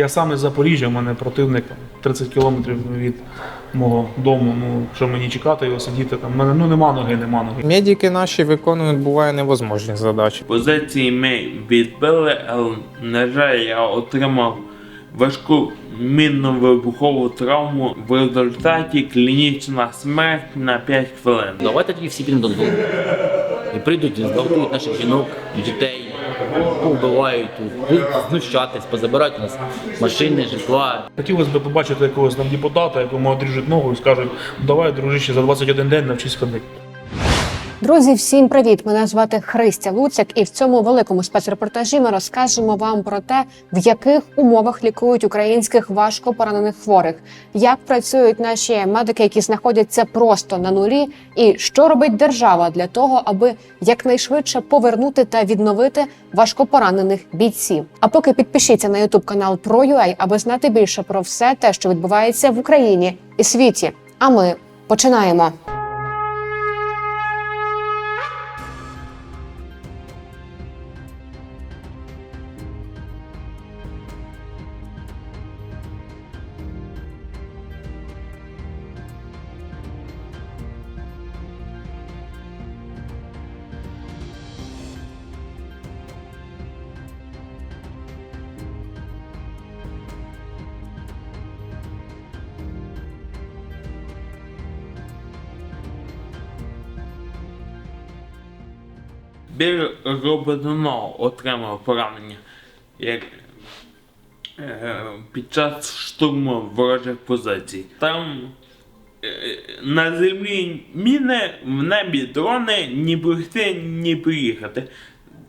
Я сам із Запоріжжя, у мене противник 30 кілометрів від мого дому. Ну що мені чекати його сидіти там. У мене ну нема ноги, нема ноги. Медики наші виконують буває невозможні задачі. Позиції ми відбили, але, на жаль, я отримав важку мінно-вибухову травму. В результаті клінічна смерть на 5 хвилин. Давайте тоді всі підемо додому. І прийдуть, і зґвалтують наших жінок, дітей, повбивають, будуть знущатись, позабирають у нас машини, житла. Хотілося б побачити якогось там депутата, якому одріжуть ногу і скажуть, давай, дружище, за 21 день навчись ходити. Друзі, всім привіт! Мене звати Христя Луцяк, і в цьому великому спецрепортажі ми розкажемо вам про те, в яких умовах лікують українських важко поранених хворих, як працюють наші медики, які знаходяться просто на нулі, і що робить держава для того, аби якнайшвидше повернути та відновити важкопоранених бійців. А поки підпишіться на Ютуб канал ProUA, аби знати більше про все те, що відбувається в Україні і світі. А ми починаємо. Біль Роботино отримав поранення як, е, під час штурму ворожих позицій. Там е, на землі міни, в небі дрони, ні пройти, ні приїхати.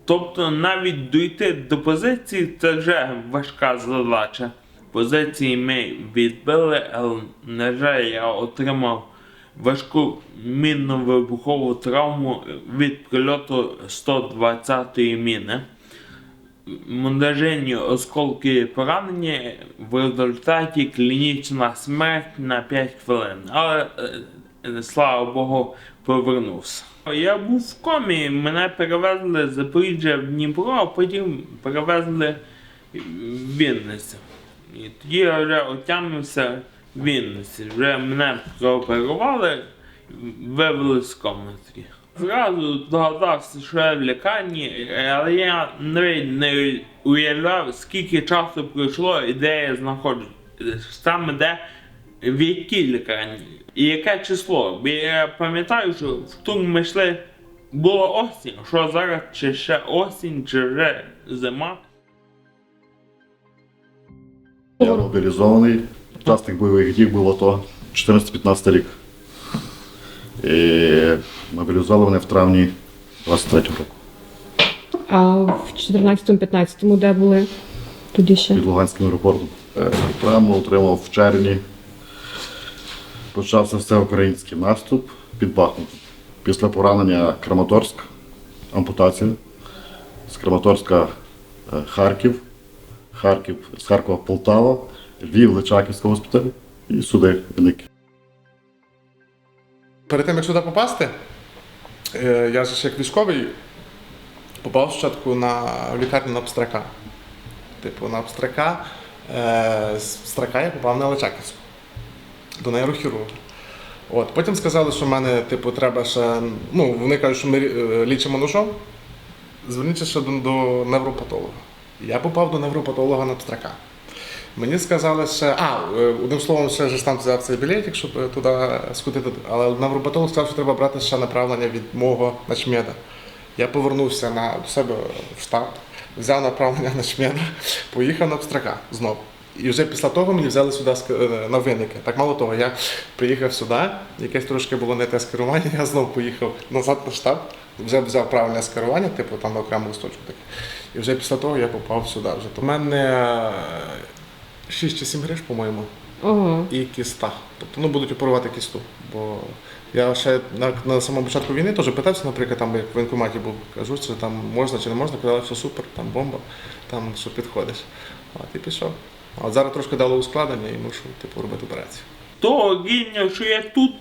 Тобто навіть дійти до позиції це вже важка задача. Позиції ми відбили, але, на жаль, я отримав важку мінно-вибухову травму від прильоту 120-ї міни. Мондажені осколки поранені, в результаті клінічна смерть на 5 хвилин. Але е, слава Богу, повернувся. Я був в комі, мене перевезли з Запоріжжя в Дніпро, а потім перевезли в Вінницю. І тоді я вже отямився в Вінниці. Вже мене прооперували, вивели з комнатки. Зразу догадався, що я в лікарні, але я навіть не уявляв, скільки часу пройшло і де я знаходжусь. Саме де, в якій лікарні і яке число. Бо я пам'ятаю, що в штурм ми йшли, було осінь, що зараз чи ще осінь, чи вже зима. Я мобілізований. Учасник бойових дій було то 14-15 рік. І мобілізували мене в травні 23 року А в 14-15 де були тоді ще? під Луганським аеропортом. Е, Травму отримав в червні. Почався всеукраїнський наступ під Бахмутом. Після поранення Краматорськ, ампутація. З Краматорська е, Харків, Харків, з Харкова Полтава, Львів, Личаківський госпіталь і суди Вінники. Перед тим, як сюди попасти, е, я ж як військовий попав спочатку на лікарню на обстрака. Типу, на обстрака. Е, з обстрака я попав на Личаківську до нейрохірурга. От, потім сказали, що в мене, типу, треба ще. Ну, вони кажуть, що ми е, лічимо ножом. Зверніться ще до, до невропатолога. Я попав до невропатолога на обстрака. Мені сказали ще, а, е, одним словом, ще ж там взяв цей білетик, щоб е, туди скутити. Але невропатолог сказав, що треба брати ще направлення від мого начмеда. Я повернувся на, себе в штаб, взяв направлення начмеда, поїхав на обстрака знову. І вже після того мені взяли сюди е, на винники. Так мало того, я приїхав сюди, якесь трошки було не те скерування, я знову поїхав назад на штаб, вже взяв правильне скерування, типу там на окрему листочку таке. І вже після того я попав сюди. У мене 6 чи 7 гриш, по-моєму, Ого. і кіста. Тобто ну, будуть оперувати кісту. Бо я ще на, на самому початку війни теж питався, наприклад, там як в воєнкоматі був, кажу, чи там можна чи не можна, казали, що супер, там бомба, там що підходиш. От і пішов. А зараз трошки дало ускладнення і мушу типу, робити операцію. того рівня, що я тут,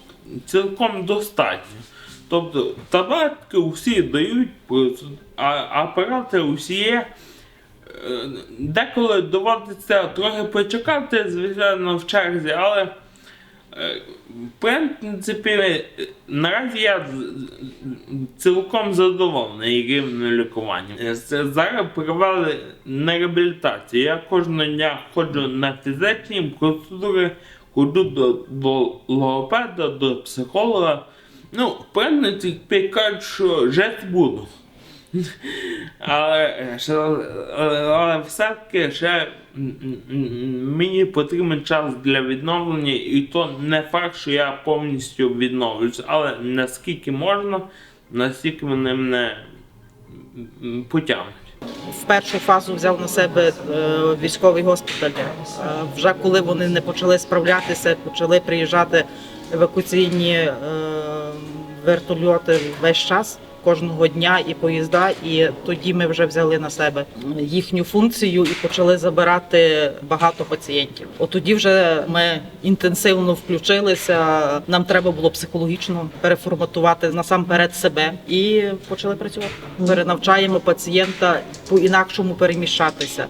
цілком достатньо. Тобто таблетки усі дають, а апарати усі є. Е, деколи доводиться трохи почекати, звичайно, в черзі, але е, в принципі, наразі я цілком задоволений рівнем лікування. Е, Зараз провели на реабілітацію. Я кожного дня ходжу на фізичні процедури, ходжу до, до логопеда, до психолога. Ну, в принципі, кажуть, що жити буду. Але, але, все-таки ще мені потрібен час для відновлення, і то не факт, що я повністю відновлюсь, але наскільки можна, настільки вони мене потягнуть. в першу фазу взяв на себе е, військовий госпіталь. Е, Вже коли вони не почали справлятися, почали приїжджати евакуаційні е, вертольоти весь час. Кожного дня і поїзда, і тоді ми вже взяли на себе їхню функцію і почали забирати багато пацієнтів. От тоді вже ми інтенсивно включилися. Нам треба було психологічно переформатувати насамперед себе і почали працювати. Перенавчаємо пацієнта по-інакшому переміщатися.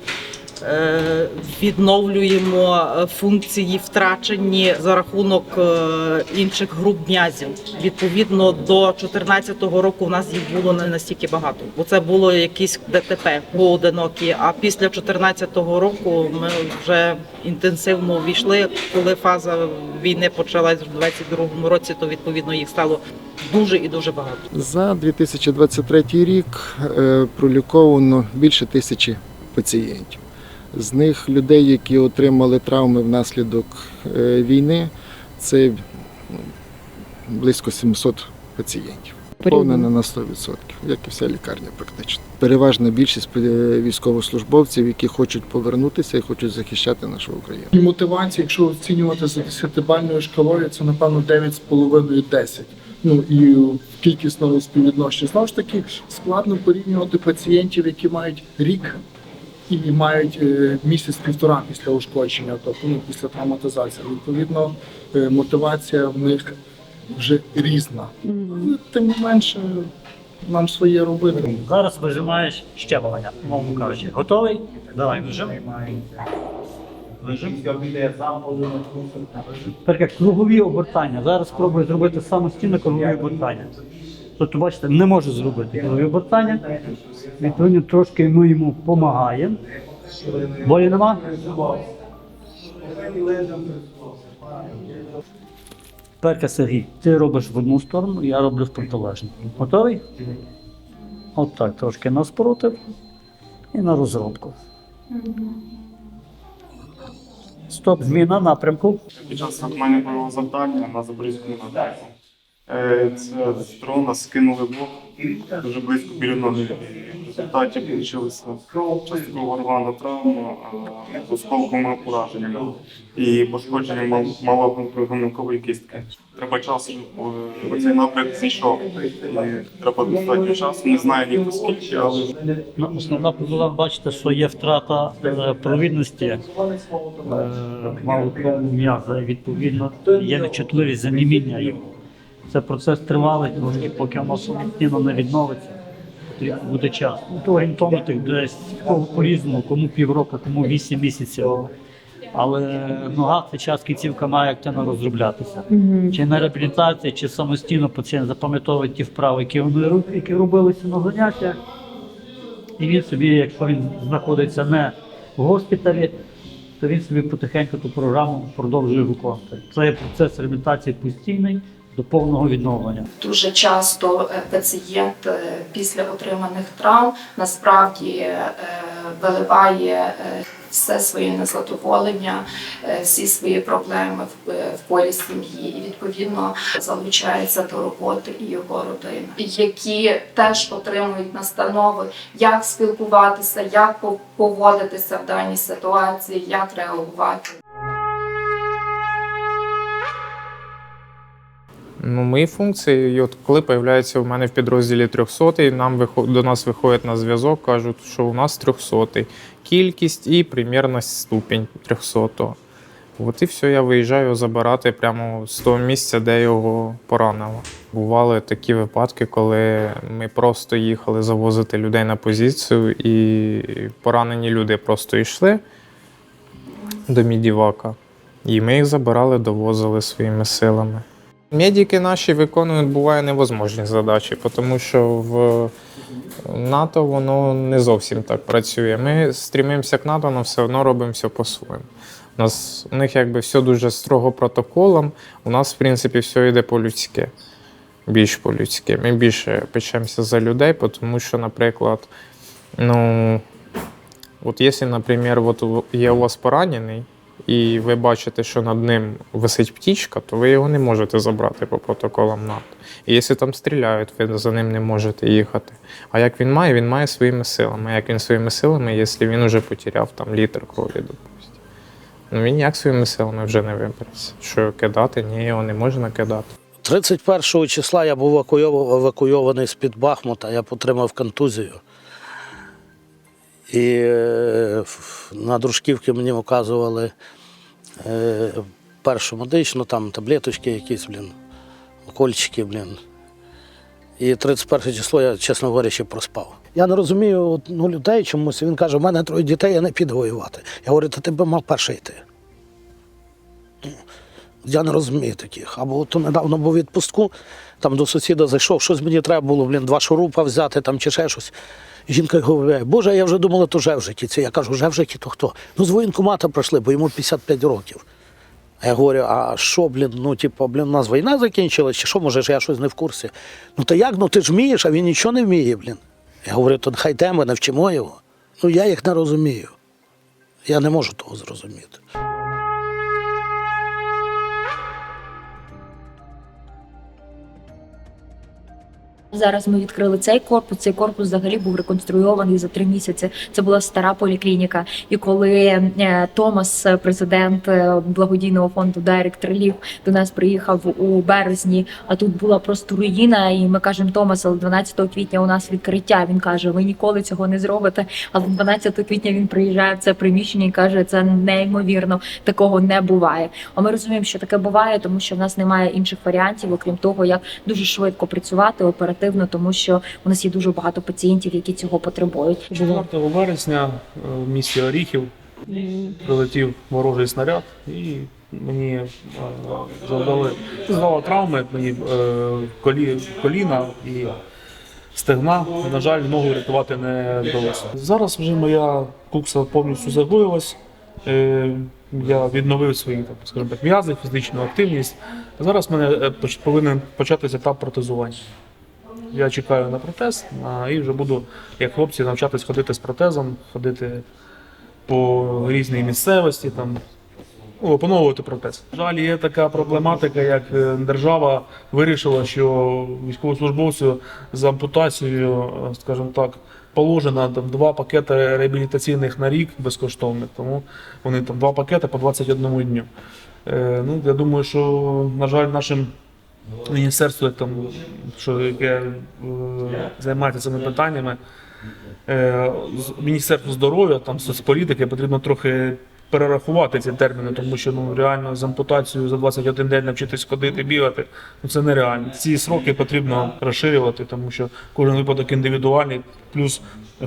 Е, Відновлюємо е, функції втрачені за рахунок е, інших груп м'язів. Відповідно, до 2014 року в нас їх було не настільки багато, бо це було якісь ДТП поодинокі. А після 2014 року ми вже інтенсивно війшли. Коли фаза війни почалась в 2022 році, то відповідно їх стало дуже і дуже багато. За 2023 рік проліковано більше тисячі пацієнтів. З них людей, які отримали травми внаслідок е, війни, це близько 700 пацієнтів. Повнена на 100%, як і вся лікарня практично. Переважна більшість е, військовослужбовців, які хочуть повернутися і хочуть захищати нашу Україну. Мотивація, якщо оцінювати за 10-бальною шкалою, це напевно 9,5-10. Ну і в кількісному співвідношенні. Знову ж таки, складно порівнювати пацієнтів, які мають рік і мають е, місяць-півтора після ушкодження, тобто ну, після травматизації. Відповідно, е, мотивація в них вже різна. Ну, Тим не менше, нам своє робити. Зараз вижимаєш щеплення, мовно кажучи. Готовий? Давай, вижим. Вижим. Тепер як кругові обертання. Зараз спробую зробити самостійно кругові обертання. Тобто, бачите, не може зробити кругові обертання. Відповідно, трошки ми йому допомагаємо. Болі нема? Тепер, Сергій, ти робиш в одну сторону, я роблю в протилежну. Готовий? От так, трошки на спротив і на розробку. Стоп, зміна напрямку. Під час виконання бойового завдання на Запорізькому напрямку. Е, Це з дрона скинули блок дуже близько біля ноги. В результаті получилася частково рвана травма осколковими ураженнями і пошкодження мал- малогомілкової кістки. Треба часу, е, цей напрямок зійшов. Треба достатньо часу. Не знаю ніхто скільки, але Ну, Основна проблема, бачите, що є втрата е, провідності е, малого м'яза, відповідно є нечутливість заніміння його. Це процес тривалий, трошки, поки воно самостійно не відновиться. Потрібно буде час. Ну, то орієнтовно десь по-різному, кому півроку, кому вісім місяців. Але нога це час кінцівка має активно розроблятися. Чи на реабілітації, чи самостійно пацієнт запам'ятовує ті вправи, які вони які робилися на заняттях. І він собі, якщо він знаходиться не в госпіталі, то він собі потихеньку ту програму продовжує виконувати. Це є процес реабілітації постійний до повного відновлення. Дуже часто е, пацієнт е, після отриманих травм насправді е, виливає все своє незадоволення, всі свої проблеми в полі сім'ї і відповідно залучається до роботи і його родина, які теж отримують настанови, як спілкуватися, як поводитися в даній ситуації, як реагувати. Ну, мої функції, і от коли появляється у мене в підрозділі 300, нам вихо- до нас виходять на зв'язок, кажуть, що у нас 300 кількість і примірна ступінь 300. От і все, я виїжджаю забирати прямо з того місця, де його поранило. Бували такі випадки, коли ми просто їхали завозити людей на позицію, і поранені люди просто йшли до Мідівака. І ми їх забирали, довозили своїми силами. Медики наші виконують буває невозможні задачі, тому що в НАТО воно не зовсім так працює. Ми стрімимося к НАТО, але все одно робимо все по-своєму. У нас у них якби все дуже строго протоколом. У нас, в принципі, все йде по-людськи. Більш по-людськи. Ми більше печемося за людей, тому що, наприклад, ну, от якщо, наприклад, от є у вас поранений, і ви бачите, що над ним висить птічка, то ви його не можете забрати по протоколам НАТО. І якщо там стріляють, ви за ним не можете їхати. А як він має, він має своїми силами. А Як він своїми силами, якщо він вже потеряв там літр крові, допустимо. Ну він ніяк своїми силами вже не вибереться. Що кидати, ні, його не можна кидати. 31 числа я був евакуйований з-під Бахмута, я отримав контузію. І е, на дружківки мені вказували е, першу медичну, там таблеточки якісь, блін, укольчики, блін. І 31 число я, чесно говорячи, проспав. Я не розумію ну, людей чомусь. Він каже, у мене троє дітей, я не піду воювати. Я говорю, та ти би мав перший йти. Я не розумію таких. Або то недавно був відпустку, там до сусіда зайшов, щось мені треба було, блін, два шурупа взяти там чи ще щось. Жінка говорить, Боже, я вже думала, то жевжиті. Це я кажу, жевжиті то хто? Ну, з воєнкомата пройшли, бо йому 55 років. А я говорю, а що, блін, ну, типу, блін, у нас війна закінчилась, чи що, може, я щось не в курсі? Ну то як, ну ти ж вмієш, а він нічого не вміє, блін. Я говорю, то хай йдемо, навчимо його. Ну я їх не розумію. Я не можу того зрозуміти. Зараз ми відкрили цей корпус. Цей корпус взагалі був реконструйований за три місяці. Це була стара поліклініка. І коли е, Томас, президент е, благодійного фонду Дайрект Релів, до нас приїхав у березні, а тут була просто руїна. І ми кажемо, Томас, але 12 квітня у нас відкриття. Він каже: Ви ніколи цього не зробите. Але 12 квітня він приїжджає в це приміщення і каже, це неймовірно, такого не буває. А ми розуміємо, що таке буває, тому що в нас немає інших варіантів, окрім того, як дуже швидко працювати оперативно, тому що у нас є дуже багато пацієнтів, які цього потребують. 4 вересня е, в місті Оріхів прилетів ворожий снаряд і мені е, завдали завдали травми мені е, колі, коліна і стегна. На жаль, ногу рятувати не вдалося. Зараз вже моя кукса повністю загоїлась. Я відновив свої так, скажімо так, м'язи, фізичну активність. Зараз в мене повинен початися етап протезування. Я чекаю на протез а, і вже буду, як хлопці, навчатись ходити з протезом, ходити по різній місцевості, там, опановувати протез. Жаль, є така проблематика, як е, держава вирішила, що військовослужбовцю з ампутацією, е, скажімо так, положено там, два пакети реабілітаційних на рік безкоштовних, тому вони там два пакети по 21 дню. Е, ну, я думаю, що, на жаль, нашим міністерство, там, що яке е, займається цими питаннями, е, Міністерство здоров'я, там соцполітики потрібно трохи перерахувати ці терміни, тому що ну реально з ампутацією за 21 день навчитись ходити, бігати, ну це нереально. Ці сроки потрібно розширювати, тому що кожен випадок індивідуальний, плюс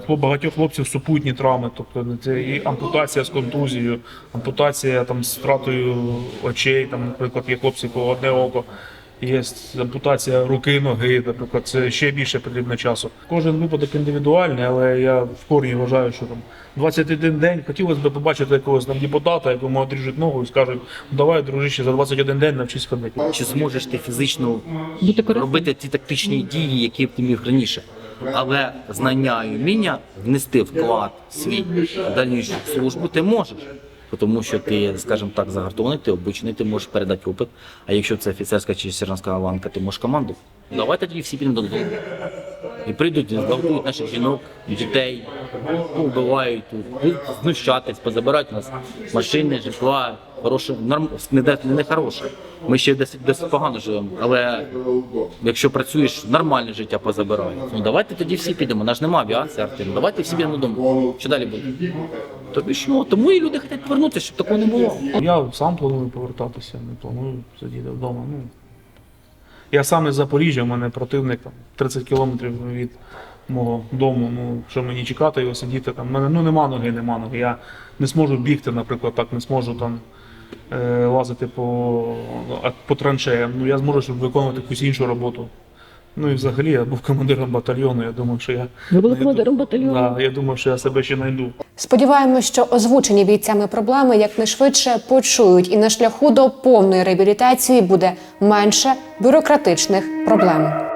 багатьох хлопців супутні травми, тобто це і ампутація з контузією, ампутація там з втратою очей, там, наприклад, є хлопці, по одне око. Є ампутація руки, ноги, наприклад, це ще більше потрібно часу. Кожен випадок індивідуальний, але я в корні вважаю, що там 21 день хотілося б побачити якогось там депутата, якому одріжуть ногу і скажуть, «Ну, давай, дружище, за 21 день навчись ходити. Чи зможеш ти фізично Бути робити ті тактичні дії, які б ти міг раніше? Але знання і вміння внести вклад свій в дальнішу службу ти можеш. Тому що ти, скажімо так, загартований, ти обучений, ти можеш передати опит. А якщо це офіцерська чи сержантська ланка, ти можеш команду. Давайте тоді всі підемо додому. І прийдуть зґвалтують наших жінок, дітей, вбивають тут, будуть знущатись, позабирають у нас машини, житла, хороше, норм, не, де- не хороше. Ми ще досить, досить погано живемо, але якщо працюєш, нормальне життя позабирають. Ну давайте тоді всі підемо. Наш нема авіації, Артем. Давайте всі підемо додому. Що далі буде? Тобі що? Тому і люди хочуть повернутися, щоб такого не було. Я сам планую повертатися, не планую сидіти вдома. Ну, я сам із Запоріжжя, у мене противник там, 30 кілометрів від мого дому. Ну, що мені чекати його сидіти там. У мене ну, нема ноги, нема ноги. Я не зможу бігти, наприклад, так, не зможу там е, лазити по, по траншеям. Ну, я зможу щоб виконувати якусь іншу роботу. Ну і взагалі я був командиром батальйону. Я думав, що я Ви були командиром батальйону? Да, я думав, що я себе ще знайду. Сподіваємось, що озвучені бійцями проблеми якнайшвидше почують, і на шляху до повної реабілітації буде менше бюрократичних проблем.